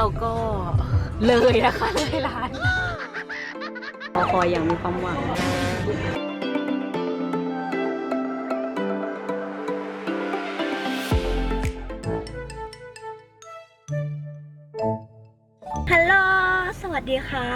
เราก็เลยนะคะเลยร้านรอคอยอย่างมีความหวัง วัสดีค่ะ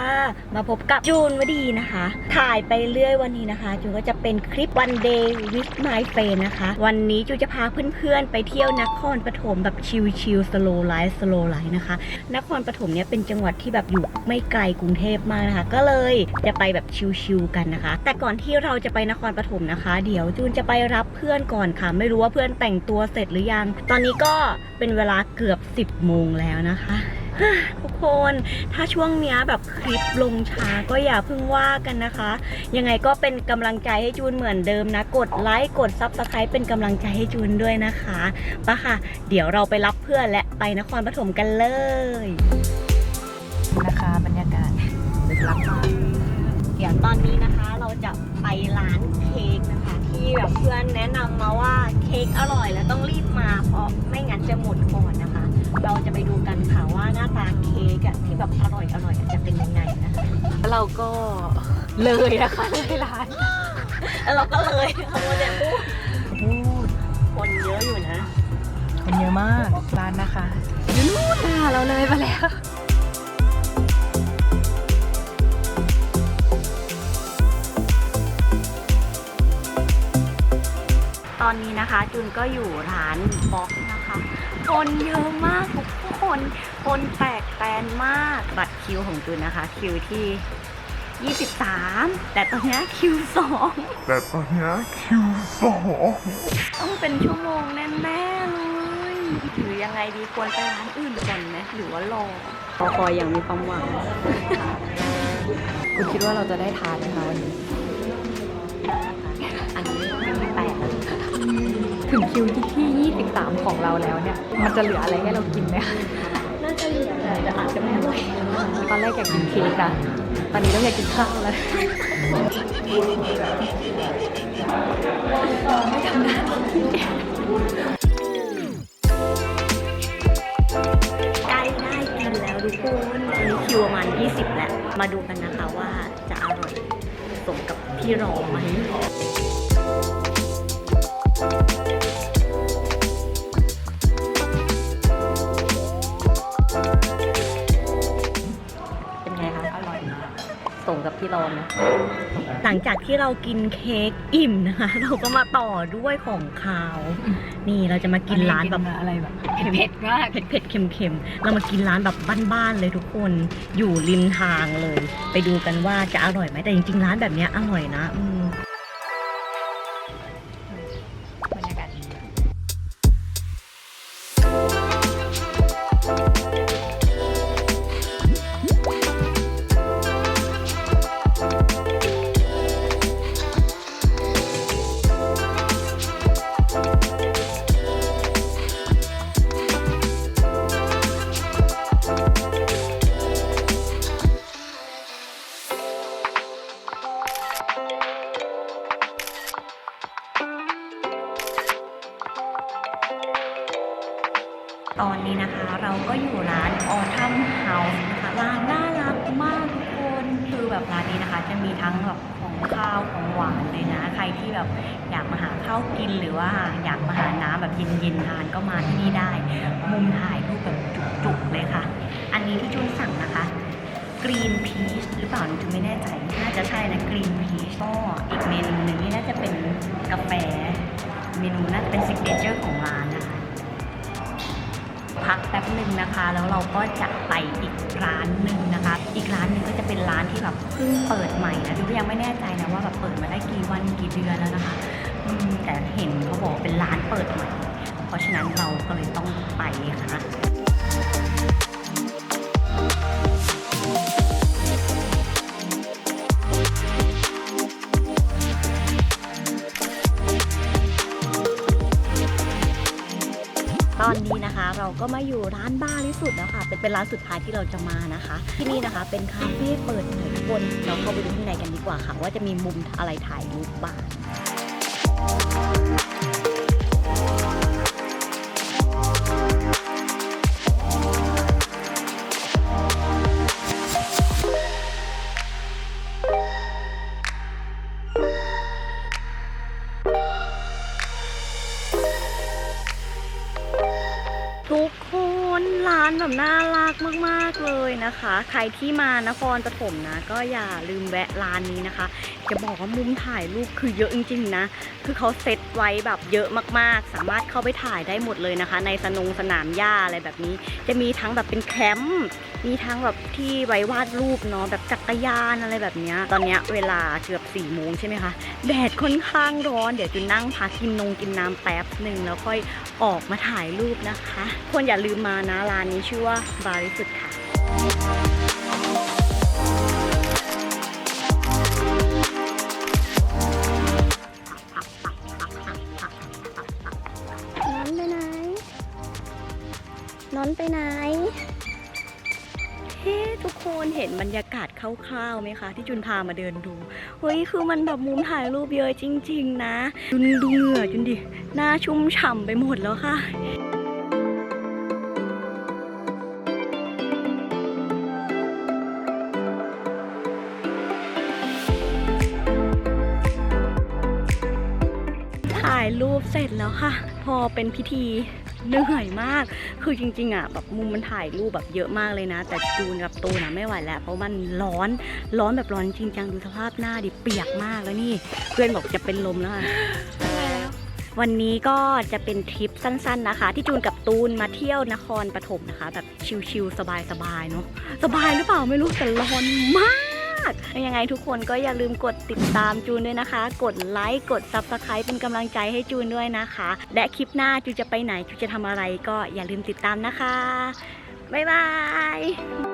มาพบกับจูนวดีนะคะ ถ่ายไปเรื่อยวันนี้นะคะ จูนก็จะเป็นคลิป one day with my friend นะคะ วันนี้จูนจะพาเพื่อนๆ ไปเที่ยวนครปฐมแบบชิลๆ slow life slow life นะคะ นครปฐมเนี่ยเป็นจังหวัดที่แบบอยู่ไม่ไกลกรุงเทพมากนะคะ ก็เลยจะไปแบบชิลๆกันนะคะ แต่ก่อนที่เราจะไปนครปฐมนะคะ เดี๋ยวจูนจะไปรับเพื่อนก่อนค่ะ ไม่รู้ว่าเพื่อนแต่งตัวเสร็จหรือยัง ตอนนี้ก็เป็นเวลาเกือบ 10โมงแล้วนะคะ ทุกคนถ้าช่วงเนี้ยแบบคลิปลงช้าก็อย่าเพิ่งว่ากันนะคะ ยังไงก็เป็นกำลังใจให้จูนเหมือนเดิมนะ กดไลค์กดซับสไคร b ์เป็นกำลังใจให้จูนด้วยนะคะปะค่ะ เดี๋ยวเราไปรับเพื่อนและไปนครปฐมกันเลย นะคะบรรยากาศลึกลับมากเดี๋ยวตอนนี้นะคะเราจะไปร้านเค้กนะคะ ที่แบบเพื่อนแนะนำมาว่าเค้กอร่อยแล้วต้องรีบมาเพราะไม่งั้นจะหมดก่อนนะคะ เราจะไปดูกันค่ะว่าหน้าตาเค้กอะที่แบบอร่อยอร่อยๆอะจะเป็นยังไงนะคะแล้วเราก็เลยนะคะเลยร้านแล้วเราก็เลยขโมยเนี่ยพูดพูดคนเยอะอยู่นะ คนเยอะมากร้านนะคะอยู่นู่นค่ะเราเลยมาแล้วตอนนี้นะคะ จุนก็อยู่ร้านบ็อกนะ คะคนเยอะมากทุกคนคนแตกแตนมากบัตรคิวของจุนนะคะ คิวที่ 23 แต่ตอนเนี้ยคิว2แต่ตอนเนี้ยคิวสองต้องเป็นชั่วโมงแน่ๆเลยหรือยังไงดีควรไปร้านอื่นก่อนไหมหรือว่ารอรอคอยอย่างมีความหวังคุณคิดว่าเราจะได้ทานไหมคะวันนี้อันนี้ไม่มีแปลกถึงคิวที่ ที่23ของเราแล้วเนี่ย มันจะเหลืออะไรให้เรากินไหมคะน่าจะเหลือแต่อาจจะไม่อร่อยตอนแรกอยากกินเค้กนะตอนนี้ต้องอยากกินข้าวแล้วใกล้ได้กินแล้วทุกคนอันนี้คิวประมาณ 20 แล้ว มาดูกันนะคะว่าจะอร่อยสมกับที่รอไหม กับที่รอไหมหลังจากที่เรากินเค้กอิ่มนะคะ เราก็มาต่อด้วยของคาว นี่เราจะมากินร้านแบบอะไรแบบเผ็ดๆมากเผ็ดเผ็ดๆเค็มๆเรามากินร้านแบบบ้านๆเลยทุกคนอยู่ริมทางเลย ไปดูกันว่าจะอร่อยไหมแต่จริงๆร้านแบบเนี้ยอร่อยนะอืม ตอนนี้นะคะเราก็อยู่ร้านออทัมเฮาส์นะคะร้านน่ารักมากทุกคนคือแบบร้านนี้นะคะ จะมีทั้งแบบของข้าวของหวานเลยนะ ใครที่แบบอยากมาหาข้าวกินหรือว่าอยากมาหาน้ำแบบเย็นๆทานก็มาที่นี่ได้ มุมถ่ายรูปแบบจุกๆเลยค่ะ อันนี้ที่จุนสั่งนะคะกรีนพีชหรือเปล่าหนูจุนไม่แน่ใจน่าจะใช่นะกรีนพีชก็อีกเมนูหนึ่งนี่น่าจะเป็นกาแฟ เมนูน่าจะเป็นซิกเนเจอร์ของร้านนะคะ พักแป๊บหนึ่งนะคะ แล้วเราก็จะไปอีกร้านหนึ่งนะคะ อีกร้านหนึ่งก็จะเป็นร้านที่แบบเพิ่งเปิดใหม่นะดูยังไม่แน่ใจนะว่าแบบเปิดมาได้กี่วันกี่เดือนแล้วนะคะแต่เห็นเขาบอกเป็นร้านเปิดใหม่ เพราะฉะนั้นเราก็เลยต้องไปค่ะ ก็มาอยู่ร้านบ้าที่สุดแล้วค่ะเป็นเป็นร้านสุดท้ายที่เราจะมานะคะ ที่นี่นะคะเป็นคาเฟ่เปิดใหม่ทุกคนเราเข้าไปดูข้างในกันดีกว่าค่ะ ว่าจะมีมุมอะไรถ่ายรูปบ้าง มาก ๆ เลยนะคะ ใครที่มานครปฐมนะ ก็อย่าลืมแวะร้านนี้นะคะ จะบอกว่ามุมถ่ายรูปคือเยอะจริง ๆ นะ คือเขาเซตไว้แบบเยอะมากๆ สามารถเข้าไปถ่ายได้หมดเลยนะคะ ในสนงสนามหญ้าอะไรแบบนี้ จะมีทั้งแบบเป็นแคมป์มีทั้งแบบที่ไว้วาดรูปเนาะแบบจักรยานอะไรแบบนี้ตอนนี้เวลาเกือบ4ี่โมงใช่ไหมคะแดดค่อนข้างร้อนเดี๋ยวจะนั่งพักกินนงกินน้ำแป๊บหนึ่งแล้วค่อยออกมาถ่ายรูปนะคะควรอย่าลืมมานะร้านนี้ชื่อว่าบาริสุดค่ะนอนไปไหนนอนไปไหน เฮ้ทุกคนเห็นบรรยากาศคร่าวๆไหมคะ ที่จุนพามาเดินดู เฮ้ย คือมันแบบมุมถ่ายรูปเยอะจริง ๆ นะ จุนดูเหงื่อจุนดิ หน้าชุ่มฉ่ำไปหมดแล้วค่ะ เสร็จแล้วค่ะ พอเป็นพิธีเหนื่อยมาก คือจริงๆอะแบบมุมมันถ่ายรูปแบบเยอะมากเลยนะ แต่จูนกับตูนอะไม่ไหวแล้ว เพราะมันร้อน ร้อนแบบร้อนจริงจังดูสภาพหน้าดิเปียกมากแล้วนี่ เพื่อนบอกจะเป็นลมแล้วอะวันนี้ก็จะเป็นทริปสั้นๆนะคะ ที่จูนกับตูนมาเที่ยวนครปฐมนะคะ แบบชิลๆสบายๆเนาะสบายหรือเปล่าไม่รู้แต่ร้อนมาก ยังไงทุกคนก็อย่าลืมกดติดตามจูนด้วยนะคะ กดไลค์กด Subscribe เป็นกำลังใจให้จูนด้วยนะคะ และคลิปหน้าจูจะไปไหนจูจะทำอะไรก็อย่าลืมติดตามนะคะบ๊ายบาย